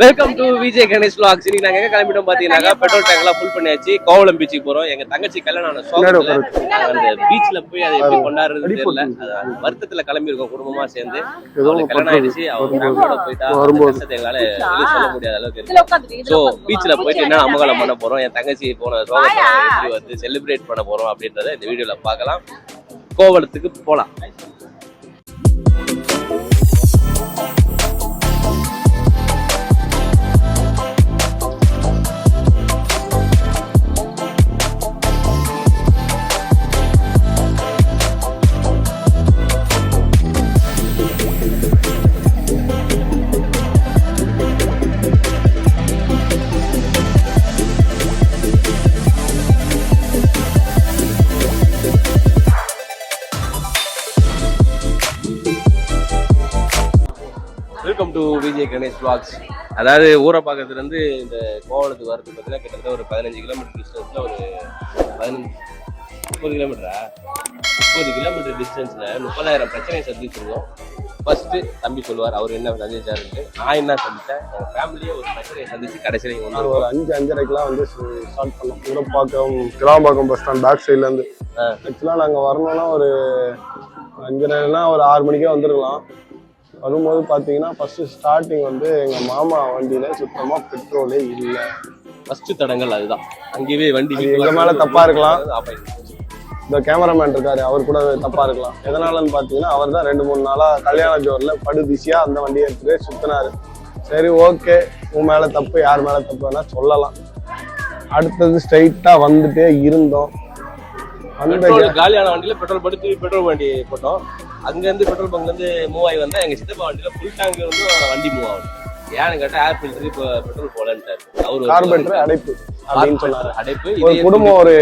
Welcome to Vijay Ganesh vlogs. இன்னைக்கு நாங்க எங்க கிளம்பிட்டோம் பாத்தீங்கன்னா பெட்ரோல் டேங்க் எல்லாம் ஃபுல் பண்ணியாச்சு. கோவளம் பீச்சுக்கு போறோம். எங்க தங்கச்சி கல்யாணம் ஆன சோகத்துல அந்த பீச்ல போய் அதை எப்படி கொண்டாடுறது தெரியல. வருத்தத்துல கிளம்பி இருக்கோம் குடும்பமா சேர்ந்து. அவளுக்கு கல்யாணம் ஆயிடுச்சு. அவங்க போயிட்டா அந்த கஷ்டத்தை எங்களால வெளிய சொல்ல முடியாத அளவுக்கு இருக்கு. சோ பீச்ல போயிட்டு என்ன அமகலம் பண்ண போறோம்? என் தங்கச்சி போன சோகத்தை வந்து செலிப்ரேட் பண்ண போறோம் அப்படின்றத இந்த வீடியோல பார்க்கலாம். கோவளத்துக்கு போலாம். Welcome to Vijay Ganesh vlogs. அதாவது ஊரை பார்க்கறதுல இருந்து இந்த கோவளத்துக்கு வரது பார்த்தீங்கன்னா கிட்டத்தட்ட ஒரு பதினஞ்சு கிலோமீட்டர் டிஸ்டன்ஸ்ல ஒரு பதினஞ்சு முப்பது கிலோமீட்டரா முப்பது கிலோமீட்டர் டிஸ்டன்ஸ்ல முப்பதாயிரம் பிரச்சனையை சந்திச்சிருக்கோம். ஃபர்ஸ்ட் தம்பி சொல்லுவார் அவர் என்ன சந்திச்சாருன்ட்டு. நான் என்ன சந்திச்சேன் என் ஃபேமிலியே ஒரு பிரச்சனையை சந்திச்சு கடைசியில் வந்து ஒரு அஞ்சு அஞ்சரைக்கெலாம் வந்து ஸ்டார்ட் பண்ணோம். Urapakkam Kirambakkam bus stand back சைட்லேருந்து ஆக்சுவலாக நாங்கள் வரணும்னா ஒரு அஞ்சரைனா ஒரு ஆறு மணிக்கே வந்துருக்கலாம் வரும்போது பார்த்தீங்கன்னா ஃபஸ்ட்டு ஸ்டார்டிங் வந்து எங்கள் மாமா வண்டியில் சுத்தமாக பெட்ரோலே இல்லை. ஃபர்ஸ்ட் தடங்கள் அதுதான். அங்கேயே வண்டி அது எங்க மேல தப்பா இருக்கலாம். இந்த கேமராமேன் இருக்காரு அவர் கூட தப்பாக இருக்கலாம். எதனாலன்னு பார்த்தீங்கன்னா அவர் தான் ரெண்டு மூணு நாளாக கல்யாண ஜோரில் படு அந்த வண்டியை எடுத்துகிட்டு சுற்றினாரு சரி ஓகே. உன் மேலே தப்பு யார் மேலே தப்பு வேணா சொல்லலாம். அடுத்தது ஸ்ட்ரைட்டாக வந்துட்டே இருந்தோம். அந்த காலியான வண்டியில பெட்ரோல் திருப்பி பெட்ரோல் வண்டி போட்டோம். அங்க இருந்து பெட்ரோல் பங்க்ல இருந்து மூவ் ஆகி வந்தா எங்க சித்தப்பா வண்டியில ஃபுல் டேங்க் வந்து வண்டி மூவ் ஆகும். ஏன்னு கேட்டா ஏர் ஃபில்டர் இப்போ பெட்ரோல் போலன்ட்டாரு அவரு கார்பரேட்டர் அடைப்பு அப்படின்னு சொன்னாரு. அடைப்பு. ஒரு குடும்பம் ஒரு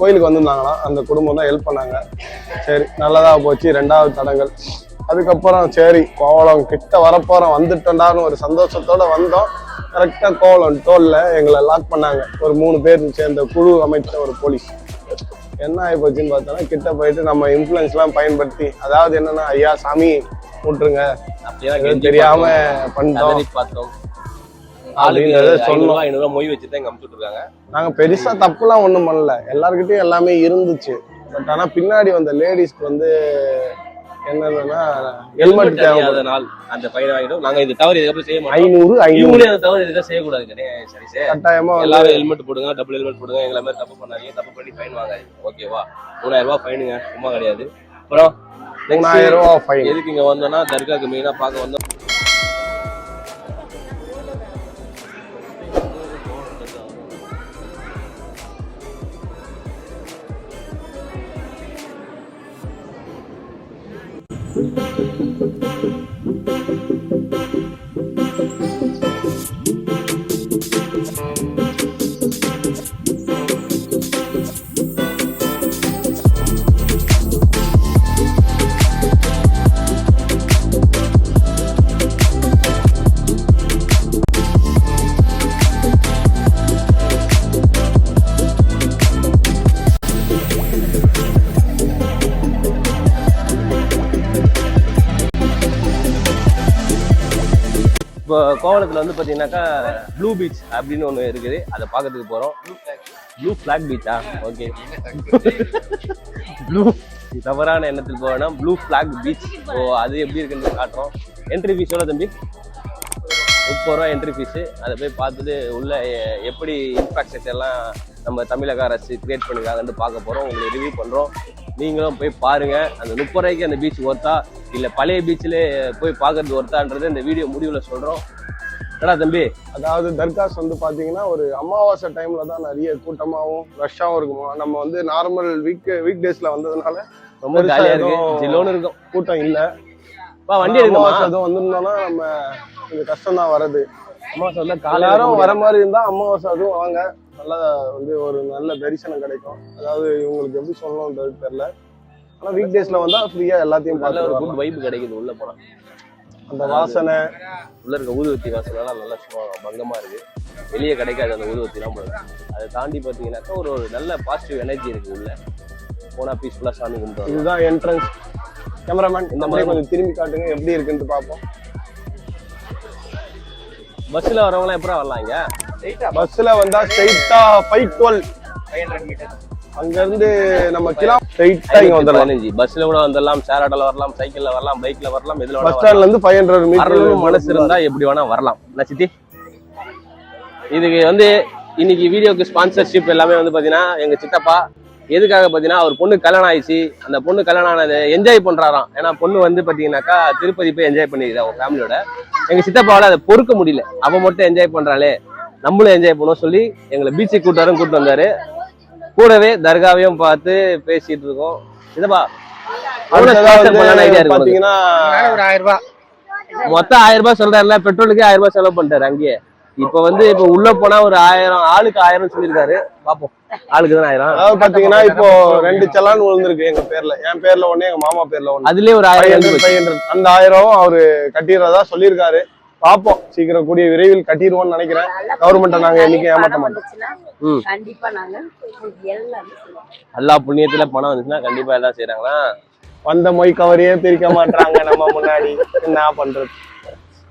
கோயிலுக்கு வந்திருந்தாங்களாம் அந்த குடும்பம் தான் ஹெல்ப் பண்ணாங்க. சரி நல்லதா போச்சு. ரெண்டாவது தடங்கள். அதுக்கப்புறம் சரி கோவளம் கிட்ட வரப்போறோம். வந்துட்டோண்டான்னு ஒரு சந்தோஷத்தோட வந்தோம். கரெக்டா கோவளம் டோல்ல எங்களை லாக் பண்ணாங்க. ஒரு மூணு பேர் சேர்ந்த குழு அமைச்ச ஒரு போலீஸ் என்ன ஆகி போச்சுன்னு பார்த்தோன்னா கிட்ட போயிட்டு நம்ம இன்ஃப்ளூயன்ஸ் எல்லாம் பயன்படுத்தி அதாவது என்னன்னா ஐயா சாமி விட்டுருங்க தெரியாம பார்த்தோம், பண்ணிட்டோம். கதறி பார்த்தோம். ஆளுக்கு அப்படின்றத சொன்னோம். ஐநூறுவா ஐநூறுவா மொய் வச்சு தான் அமுச்சு இருக்காங்க நாங்க பெருசா தப்புலாம் ஒண்ணும் பண்ணல. எல்லார்கிட்டயும் எல்லாமே இருந்துச்சு. பட் ஆனா பின்னாடி வந்த லேடிஸ்க்கு வந்து என்னன்னா ஹெல்மெட் தேவை. அதனால் அந்த பையனை வாங்கிட்டோம். நாங்க இந்த தவறு இதுக்கப்புறம் செய்ய மாட்டோம். ஐநூறு அந்த தவறு இதுக்காக செய்யக்கூடாது கிடையாது சரி சரி. கட்டாயமா வந்து எல்லாரும் ஹெல்மெட் போடுங்க டபுள் ஹெல்மெட் போடுங்க எங்களை மாதிரி தப்பு பண்ணாதீங்க. தப்பு பண்ணி ஃபைன் வாங்காதீங்க ஓகேவா மூணாயிரம் ரூபாய் ஃபைனுங்க சும்மா கிடையாது. அப்புறம் மூணாயிரம் ரூபாய் ஃபைன் எதுக்கு இங்க வந்தோம்னா தர்காக்கு மெயினா பார்க்க வந்தோம். இப்போ கோவளத்துல வந்து பாத்தீங்கன்னாக்கா ப்ளூ பீச் அப்படின்னு ஒண்ணு இருக்குது. அதை பார்க்கறதுக்கு போறோம். ப்ளூ ஃபிளாக் பீச்சா ஓகே ப்ளூ தவறான எண்ணத்தில் போவேன்னா ப்ளூ ஃபிளாக் பீச் ஸோ அது எப்படி இருக்குன்னு காட்டுறோம். என்ட்ரி ஃபீஸ் எவ்வளோ தம்பி? முப்பது ரூபா என்ட்ரி ஃபீஸு அதை போய் பார்த்துட்டு உள்ள எப்படி இன்ஃப்ராஸ்ட்ரக்சர் எல்லாம் நம்ம தமிழக அரசு கிரியேட் பண்ணிருக்காங்கன்னு பார்க்க போகிறோம் உங்களுக்கு ரிவ்யூ பண்ணுறோம் நீங்களும் போய் பாருங்க. அந்த முப்பது ரூபாய்க்கு அந்த பீச் ஒர்த்தா இல்லை பழைய பீச்சில் போய் பார்க்கறது ஒர்த்தான்றது இந்த வீடியோ முடிவில் சொல்கிறோம் என்னடா தம்பி? அதாவது தர்காஸ் வந்து பாத்தீங்கன்னா ஒரு அமாவாசை டைம்ல தான் நிறைய கூட்டமாவும் ரஷ்ஷாவும் இருக்குமா? நம்ம வந்து நார்மல் வீக் வீக் டேஸ்ல வந்ததுனால ரொம்ப ஜாலியாக இருக்கு. எதுவும் ஜில்லோன்னு இருக்கும். கூட்டம் இல்ல. பா வண்டி அமாவாசை எதுவும் வந்திருந்தோம்னா நம்ம கொஞ்சம் கஷ்டம் தான் சொல்ல எல்லாரும் காலையில் வர மாதிரி இருந்தா அமாவாசை அதுவும் வாங்க. நல்லா வந்து ஒரு நல்ல தரிசனம் கிடைக்கும். அதாவது இவங்களுக்கு எப்படி சொல்லணும்ன்றது தெரியல. ஆனா வீக் டேஸ்ல வந்தா ஃப்ரீயா எல்லாத்தையும் நல்ல ஒரு பார்த்து குட் வைப் கிடைக்குது உள்ள போனா. அந்த வாசனை. உள்ள இருக்க ஊதுவத்தி வாசனைலாம் நல்லா சும்மா பங்கமா இருக்கு. வெளியே கிடைக்காது அந்த ஊதுவத்திலாம் போல. அதை தாண்டி பார்த்தீங்கன்னாக்கா ஒரு ஒரு நல்ல பாசிட்டிவ் எனர்ஜி இருக்கு உள்ள. போனா பீஸ்ஃபுல்லா சாமி கும்பிட்டு. இதுதான் என்ட்ரன்ஸ் கேமராமேன் இந்த மாதிரி கொஞ்சம் திரும்பி காட்டுங்க எப்படி இருக்குன்னு பார்ப்போம். பஸ்ல வரவங்களாம் எப்பறம் வரலாம் இங்க? பஸ்ல வந்தா ஸ்ட்ரைட்டா ஃபைவ் டுவெல் அங்க இருந்து நம்ம கிலோ ஸ்ட்ரைட்டா இங்க வந்துடலாம். பதினஞ்சு. பஸ்ல கூட வந்துடலாம் ஷேர் ஆட்டோல வரலாம் சைக்கிள்ல வரலாம் பைக்ல வரலாம் எதுல பஸ் வேணா ஸ்டாண்ட்ல இருந்து ஃபைவ் ஹண்ட்ரட் மீட்டர் மனசு இருந்தா எப்படி வேணா வரலாம். என்ன சித்தி? இதுக்கு வந்து இன்னைக்கு வீடியோக்கு ஸ்பான்சர்ஷிப் எல்லாமே வந்து பாத்தீங்கன்னா எங்க சித்தப்பா எதுக்காக பாத்தீங்கன்னா அவர் பொண்ணு கல்யாணம் ஆயிடுச்சு. அந்த பொண்ணு கல்யாணம் ஆனது என்ஜாய் பண்றாராம். ஏன்னா பொண்ணு வந்து பாத்தீங்கன்னாக்கா திருப்பதி போய் என்ஜாய் பண்ணிடுது அவங்க ஃபேமிலியோட எங்க சித்தப்பாவால அதை பொறுக்க முடியல. அவ மட்டும் என்ஜாய் பண்றாளே. நம்மளும் என்ஜாய் பண்ணுவோம் சொல்லி எங்களை பீச்சுக்கு கூட்டு வரும் கூட்டு வந்தாரு. கூடவே தர்காவையும் பார்த்து பேசிட்டு இருக்கோம். உனக்கு? பாத்தீங்கன்னா ஒரு ஆயிரம் ரூபாய். மொத்தம் ஆயிரம் ரூபாய் சொல்றாருல பெட்ரோலுக்கே ஆயிரம் ரூபாய் செலவு பண்ணிட்டாரு அங்கேயே. இப்ப வந்து இப்ப உள்ள போனா ஒரு ஆயிரம் ஆளுக்கு ஆயிரம் சொல்லியிருக்காரு. பாப்போம். ஆளுக்கு தான் ஆயிரம்? அதாவது பாத்தீங்கன்னா இப்போ ரெண்டு செலான் விழுந்திருக்கு எங்க பேர்ல. என் பேர்ல ஒண்ணு எங்க மாமா பேர்ல ஒண்ணு. அதுலயே ஒரு ஆயிரம் அந்த ஆயிரம் அவரு கட்டிடுறதா சொல்லியிருக்காரு. பாப்போம். சீக்கிரம் கூடிய விரைவில் கட்டிடுவோம்னு நினைக்கிறேன். கவர்மெண்ட்டை நாங்க என்னைக்கும் ஏமாத்த மாட்டோம். கண்டிப்பா நாங்க எல்லாமே செய்வோம். எல்லா புண்ணியத்துல பணம் வந்துச்சுன்னா கண்டிப்பா எல்லாம் செய்யறாங்களா வந்த மொய் கவரையே பிரிக்க மாட்டாங்க நம்ம முன்னாடி. என்ன பண்றது?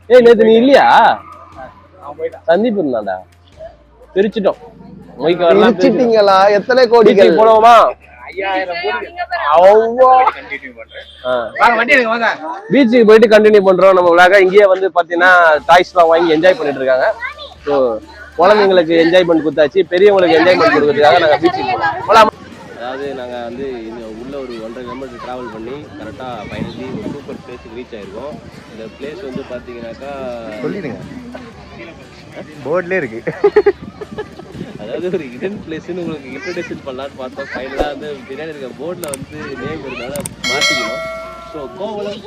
ஏய் நேத்து நீ இல்லையா? சந்தீப் இருந்தாடா பிரிச்சுட்டோம். மொய்க்கு வரலாம் பிரிச்சுட்டோம். பிரிச்சிட்டீங்களா? எத்தனை கோடிகள்? பீச்சுக்கு போனோமா? பீச்சுக்கு போயிட்டு கண்டினியூ பண்றோம். நம்ம விழாக இங்கேயே வந்து பாத்தீங்கன்னா டாய்ஸ்லாம் வாங்கி என்ஜாய் பண்ணிட்டு இருக்காங்க. ஸோ குழந்தைங்களுக்கு என்ஜாய்மெண்ட் கொடுத்தாச்சு. பெரியவங்களுக்கு என்ஜாய்மெண்ட் கொடுக்கறதுக்காக நாங்க பீச்சுக்கு போனோம் போலாமா. அதாவது நாங்க வந்து இந்த உள்ள ஒரு ஒன்றரை கிலோமீட்டர் டிராவல் பண்ணி கரெக்டா ஃபைனலி ஒரு சூப்பர் பிளேஸுக்கு ரீச் ஆயிருக்கோம். இந்த பிளேஸ் வந்து பாத்தீங்கன்னாக்கா சொல்லிடுங்க. போர்ட்லயே இருக்கு. அதாவது ஒரு இடன் பிளேஸ்னு உங்களுக்கு இன்ட்ரடக்ஷன் பண்ணலான்னு பார்த்தோம். ஃபைனலாக வந்து பின்னாடி இருக்க போர்டில் வந்து நேம் இருந்தால மாற்றிக்கணும் ஸோ கோவலம்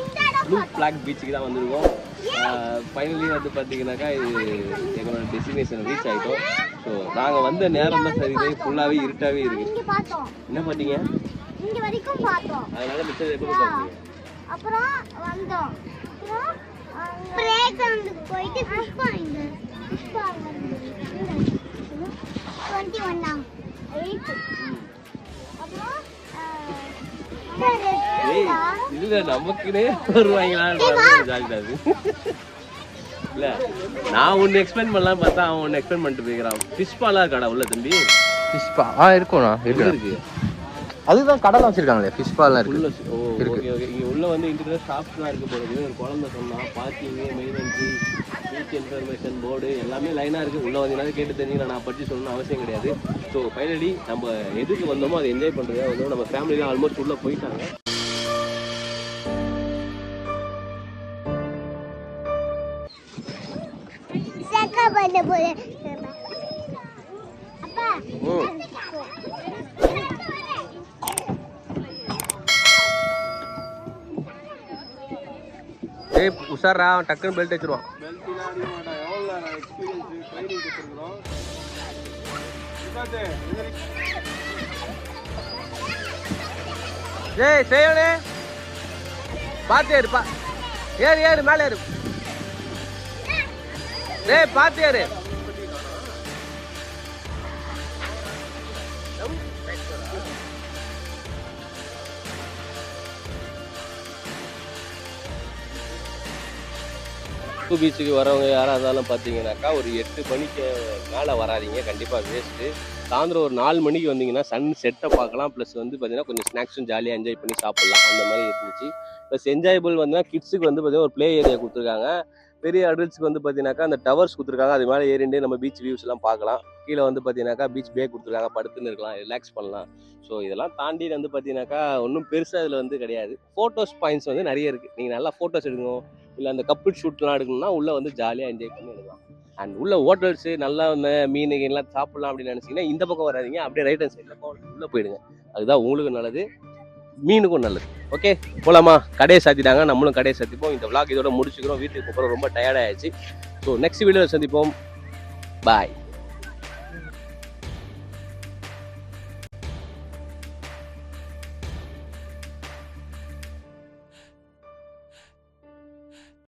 ப்ளூ ஃப்ளாக் பீச்சுக்கு தான் வந்திருக்கோம். ஃபைனலி வந்து பார்த்தீங்கன்னாக்கா இது எங்களோட டெஸ்டினேஷன் ரீச் ஆகிட்டோம் ஸோ நாங்கள் வந்த நேரம் தான் சரி ஃபுல்லாகவே இருட்டாகவே இருக்கு. இங்க பார்த்தோம் என்ன பண்ணீங்க? இங்க வரைக்கும் பார்த்தோம் அதனால மிச்சம் எப்போ பார்த்தீங்க அப்புறம் வந்தோம். அப்புறம் பிரேக் கிரவுண்டுக்கு போயிட்டு புஷ்பா இங்க. புஷ்பா இதுல நமக்குனே வருவாங்களான்ற ஜாலிடா அது இல்ல நான் ஒன்னு எக்ஸ்பிளைன் பண்ணலாம் பார்த்தா அவன் ஒன்னு எக்ஸ்பிளைன் பண்ணிட்டு போய்க்கிறான். ஃபிஷ் பாலா கடை உள்ள தம்பி. ஃபிஷ்பா ஆ இருக்கும்ண்ணா இருக்கு. அதுதான் கடலாம் வச்சிருக்காங்களே ஃபிஷ் பால்லாம் இருக்கு ஓ இருக்கு. Okay okay. இங்க உள்ள வந்து இன்டர்நெட் ஷாப்ஸ்லாம் இருக்கு போறது ஒரு குழந்தை சொன்னா parking main entry beach information board எல்லாமே லைனா இருக்கு. உள்ள வந்தீங்கன்னா கேட்டு தெரிஞ்சுக்கலாம். நான் படிச்சு சொல்லணும்னு அவசியம் கிடையாது. ஸோ ஃபைனலி நம்ம எதுக்கு வந்தோமோ அதை என்ஜாய் பண்றது வந்து நம்ம ஃபேமிலிலாம் ஆல்மோஸ்ட் உள்ள போயிட்டாங்க. பண்ண. போல அப்பா ஏய் உஷாரா டக்குன்னு பெல்ட் வச்சிருவான் ஏய் செய்யணே பாத்து ஏறு பா. ஏறு ஏறு மேலே ஏறு. டேய் பாத்து டூ பீச்சுக்கு வரவங்க யாராக இருந்தாலும் பார்த்தீங்கன்னாக்கா ஒரு எட்டு மணிக்கு மேலே வராதீங்க. கண்டிப்பாக வேஸ்ட்டு சாயந்தரம் ஒரு நாலு மணிக்கு வந்தீங்கன்னா சன் செட்டை பார்க்கலாம். ப்ளஸ் வந்து பார்த்தீங்கன்னா கொஞ்சம் ஸ்நாக்ஸும் ஜாலியாக என்ஜாய் பண்ணி சாப்பிட்லாம். அந்த மாதிரி இருந்துச்சு. ப்ளஸ் என்ஜாயபிள் வந்து கிட்ஸுக்கு வந்து பார்த்தீங்கன்னா ஒரு ப்ளே ஏரியா கொடுத்துருக்காங்க. பெரிய அடல்ட்ஸ்க்கு வந்து பார்த்தீங்கன்னாக்கா அந்த டவர்ஸ் கொடுத்துருக்காங்க. அது மேலே ஏறிண்டே நம்ம பீச் வியூஸ்லாம் பார்க்கலாம். கீழே வந்து பார்த்தீங்கன்னாக்கா பீச் பே கொடுத்துருக்காங்க. படுத்துன்னு இருக்கலாம். ரிலாக்ஸ் பண்ணலாம். ஸோ இதெல்லாம் தாண்டி வந்து பார்த்தீங்கன்னாக்கா ஒன்றும் பெருசாக இதில் வந்து கிடையாது. ஃபோட்டோஸ் பாயிண்ட்ஸ் வந்து நிறைய இருக்குது நீங்கள் நல்லா ஃபோட்டோஸ் எடுக்கணும் இல்லை அந்த கப்புள் ஷூட்லாம் எடுக்கணும்னா உள்ளே வந்து ஜாலியாக என்ஜாய் பண்ணி எடுக்கலாம். அண்ட் உள்ள ஹோட்டல்ஸு நல்லா இந்த மீன் எல்லாம் சாப்பிடலாம் அப்படின்னு நினச்சிங்கன்னா இந்த பக்கம் வராதீங்க. அப்படியே ரைட் ஹேண்ட் சைடில் உள்ளே போயிடுங்க. அதுதான் உங்களுக்கு நல்லது. மீனுக்கும் நல்லது. ஓகே போலாமா? கடையை சாத்திட்டாங்க. நம்மளும் கடையை சாத்திப்போம். இந்த விளாக் இதோட முடிச்சுக்கிறோம். வீட்டுக்கு போகிறோம் ரொம்ப டயர்டாயிடுச்சு ஸோ நெக்ஸ்ட் வீடியோவில் சந்திப்போம். பாய்